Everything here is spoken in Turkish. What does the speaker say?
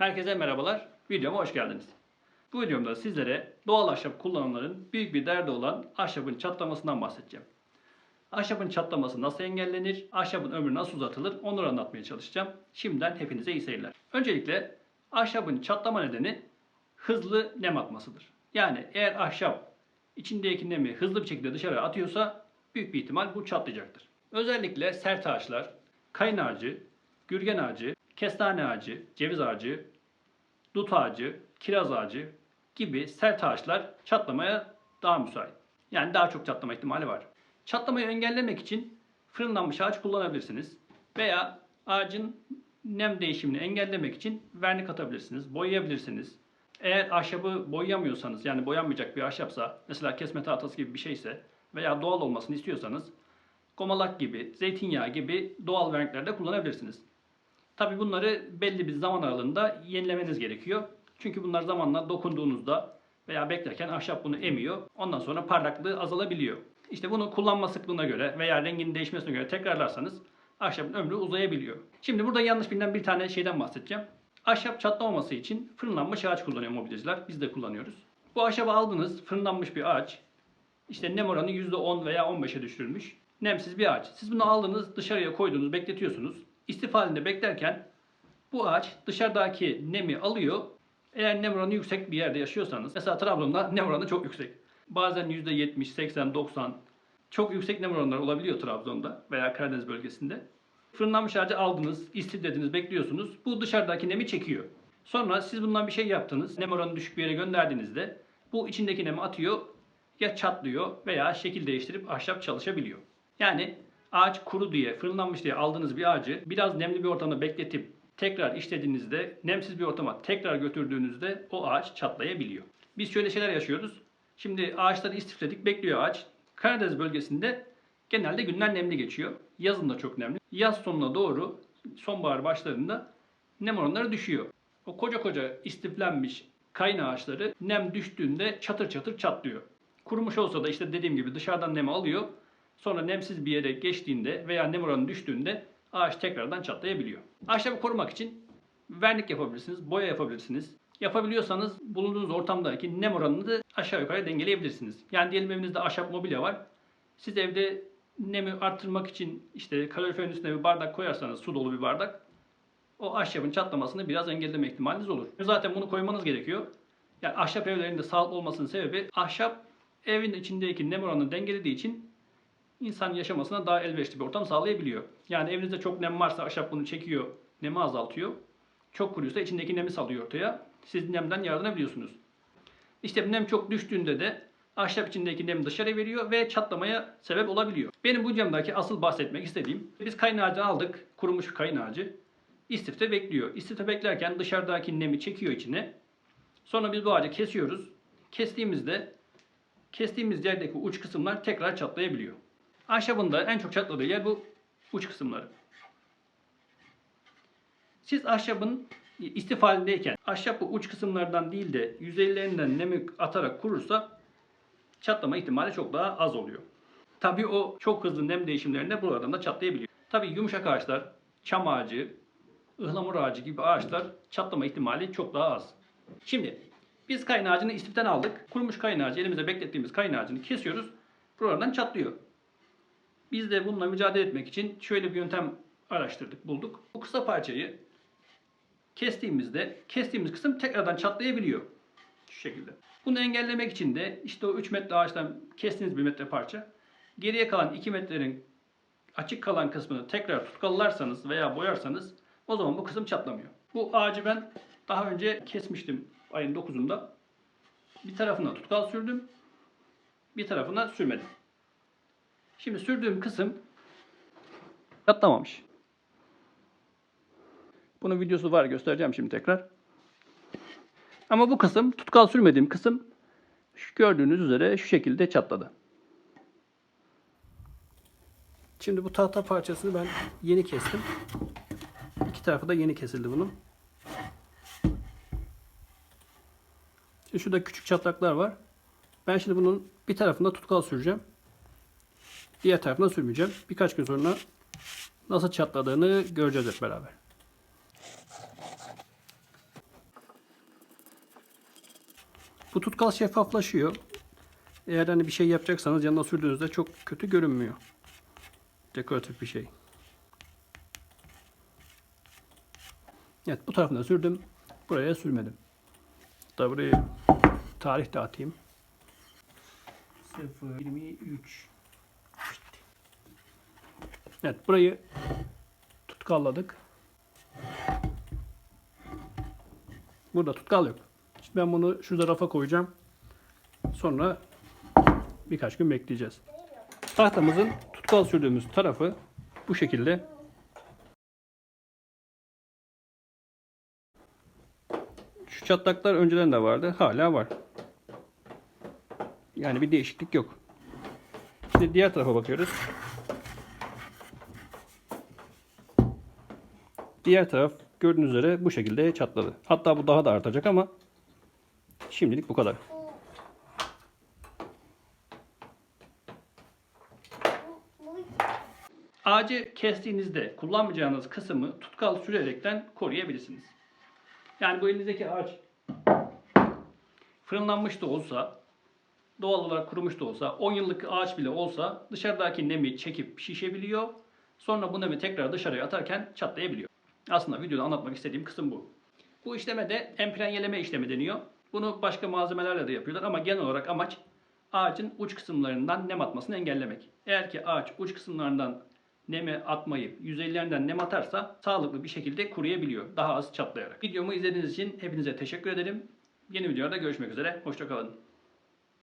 Herkese merhabalar. Videoma hoş geldiniz. Bu videomda sizlere doğal ahşap kullananların büyük bir derdi olan ahşabın çatlamasından bahsedeceğim. Ahşabın çatlaması nasıl engellenir, ahşabın ömrü nasıl uzatılır onları anlatmaya çalışacağım. Şimdiden hepinize iyi seyirler. Öncelikle ahşabın çatlama nedeni hızlı nem atmasıdır. Yani eğer ahşap içindeki nemi hızlı bir şekilde dışarı atıyorsa büyük bir ihtimal bu çatlayacaktır. Özellikle sert ağaçlar, kayın ağacı, gürgen ağacı, kestane ağacı, ceviz ağacı, dut ağacı, kiraz ağacı gibi sert ağaçlar çatlamaya daha müsait. Yani daha çok çatlama ihtimali var. Çatlamayı engellemek için fırınlanmış ağaç kullanabilirsiniz. Veya ağacın nem değişimini engellemek için vernik atabilirsiniz, boyayabilirsiniz. Eğer ahşabı boyayamıyorsanız yani boyanmayacak bir ahşapsa mesela kesme tahtası gibi bir şeyse veya doğal olmasını istiyorsanız gomalak gibi, zeytinyağı gibi doğal vernikler de kullanabilirsiniz. Tabi bunları belli bir zaman aralığında yenilemeniz gerekiyor. Çünkü bunlar zamanla dokunduğunuzda veya beklerken ahşap bunu emiyor. Ondan sonra parlaklığı azalabiliyor. İşte bunu kullanma sıklığına göre veya renginin değişmesine göre tekrarlarsanız ahşabın ömrü uzayabiliyor. Şimdi burada yanlış bilinen bir tane şeyden bahsedeceğim. Ahşap çatlamaması için fırınlanmış ağaç kullanıyor mobilyacılar. Biz de kullanıyoruz. Bu ahşabı aldınız, fırınlanmış bir ağaç. İşte nem oranı %10 veya 15'e düşürülmüş. Nemsiz bir ağaç. Siz bunu aldınız, dışarıya koydunuz, bekletiyorsunuz. İstif halinde beklerken bu ağaç dışarıdaki nemi alıyor. Eğer nem oranı yüksek bir yerde yaşıyorsanız, mesela Trabzon'da nem oranı çok yüksek. Bazen %70, 80, 90 çok yüksek nem oranları olabiliyor Trabzon'da veya Karadeniz bölgesinde. Fırınlanmış ağacı aldınız, istiflediniz, bekliyorsunuz. Bu dışarıdaki nemi çekiyor. Sonra siz bundan bir şey yaptınız. Nem oranı düşük bir yere gönderdiğinizde bu içindeki nemi atıyor ya çatlıyor veya şekil değiştirip ahşap çalışabiliyor. Yani ağaç kuru diye, fırınlanmış diye aldığınız bir ağacı biraz nemli bir ortamda bekletip tekrar işlediğinizde, nemsiz bir ortama tekrar götürdüğünüzde o ağaç çatlayabiliyor. Biz şöyle şeyler yaşıyoruz. Şimdi ağaçları istifledik, bekliyor ağaç. Karadeniz bölgesinde genelde günler nemli geçiyor. Yazın da çok nemli. Yaz sonuna doğru, sonbahar başlarında nem oranları düşüyor. O koca koca istiflenmiş kayın ağaçları nem düştüğünde çatır çatır çatlıyor. Kurumuş olsa da işte dediğim gibi dışarıdan nemi alıyor. Sonra nemsiz bir yere geçtiğinde veya nem oranı düştüğünde ağaç tekrardan çatlayabiliyor. Ahşabı korumak için vernik yapabilirsiniz, boya yapabilirsiniz. Yapabiliyorsanız bulunduğunuz ortamdaki nem oranını da aşağı yukarı dengeleyebilirsiniz. Yani diyelim evinizde ahşap mobilya var. Siz evde nemi arttırmak için işte kaloriferin üstüne bir bardak koyarsanız su dolu bir bardak o ahşabın çatlamasını biraz engelleme ihtimaliniz olur. Zaten bunu koymanız gerekiyor. Yani ahşap evlerinde sağlıklı olmasının sebebi ahşap evin içindeki nem oranını dengelediği için insan yaşamasına daha elverişli bir ortam sağlayabiliyor. Yani evinizde çok nem varsa ahşap bunu çekiyor, nemi azaltıyor. Çok kuruysa içindeki nemi salıyor ortaya. Siz nemden yararlanabiliyorsunuz. İşte nem çok düştüğünde de ahşap içindeki nemi dışarı veriyor ve çatlamaya sebep olabiliyor. Benim bu camdaki asıl bahsetmek istediğim, biz kayın ağacı aldık, kurumuş bir kayın ağacı. İstifte bekliyor. İstifte beklerken dışarıdaki nemi çekiyor içine. Sonra biz bu ağacı kesiyoruz. Kestiğimizde kestiğimiz yerdeki uç kısımlar tekrar çatlayabiliyor. Ahşabın da en çok çatladığı yer bu uç kısımları. Siz ahşabın istif halindeyken ahşap bu uç kısımlardan değil de yüzeylerinden nemi atarak kurursa çatlama ihtimali çok daha az oluyor. Tabii o çok hızlı nem değişimlerinde buralardan da çatlayabiliyor. Tabii yumuşak ağaçlar, çam ağacı, ıhlamur ağacı gibi ağaçlar çatlama ihtimali çok daha az. Şimdi biz kayın ağacını istiften aldık. Kurumuş kayın ağacı elimizde beklettiğimiz kayın ağacını kesiyoruz. Buralardan çatlıyor. Biz de bununla mücadele etmek için şöyle bir yöntem araştırdık, bulduk. Bu kısa parçayı kestiğimizde kestiğimiz kısım tekrardan çatlayabiliyor. Şu şekilde. Bunu engellemek için de işte o 3 metre ağaçtan kestiğiniz bir metre parça geriye kalan 2 metrenin açık kalan kısmını tekrar tutkallarsanız veya boyarsanız o zaman bu kısım çatlamıyor. Bu ağacı ben daha önce kesmiştim ayın 9'unda. Bir tarafına tutkal sürdüm. Bir tarafına sürmedim. Şimdi sürdüğüm kısım çatlamamış. Bunun videosu var göstereceğim şimdi tekrar. Ama bu kısım tutkal sürmediğim kısım gördüğünüz üzere şu şekilde çatladı. Şimdi bu tahta parçasını ben yeni kestim. İki tarafı da yeni kesildi bunun. Şimdi şurada küçük çatlaklar var. Ben şimdi bunun bir tarafında tutkal süreceğim. Diğer tarafına sürmeyeceğim. Birkaç gün sonra nasıl çatladığını göreceğiz hep beraber. Bu tutkal şeffaflaşıyor. Eğer hani bir şey yapacaksanız yanına sürdüğünüzde çok kötü görünmüyor. Dekoratif bir şey. Evet bu tarafına sürdüm. Buraya sürmedim. Hatta buraya tarih de atayım. 023 Evet burayı tutkalladık. Burada tutkal yok. Şimdi ben bunu şurada rafa koyacağım. Sonra birkaç gün bekleyeceğiz. Tahtamızın tutkal sürdüğümüz tarafı bu şekilde. Şu çatlaklar önceden de vardı. Hala var. Yani bir değişiklik yok. Şimdi diğer tarafa bakıyoruz. Diğer taraf gördüğünüz üzere bu şekilde çatladı. Hatta bu daha da artacak ama şimdilik bu kadar. Ağacı kestiğinizde kullanmayacağınız kısmı tutkal sürerekten koruyabilirsiniz. Yani bu elinizdeki ağaç fırınlanmış da olsa, doğal olarak kurumuş da olsa, 10 yıllık ağaç bile olsa dışarıdaki nemi çekip şişebiliyor. Sonra bu nemi tekrar dışarıya atarken çatlayabiliyor. Aslında videoda anlatmak istediğim kısım bu. Bu işleme de emprenyeleme işlemi deniyor. Bunu başka malzemelerle de yapıyorlar ama genel olarak amaç ağacın uç kısımlarından nem atmasını engellemek. Eğer ki ağaç uç kısımlarından nemi atmayıp yüzeylerinden nem atarsa sağlıklı bir şekilde kuruyabiliyor. Daha az çatlayarak. Videomu izlediğiniz için hepinize teşekkür ederim. Yeni videoda görüşmek üzere. Hoşçakalın.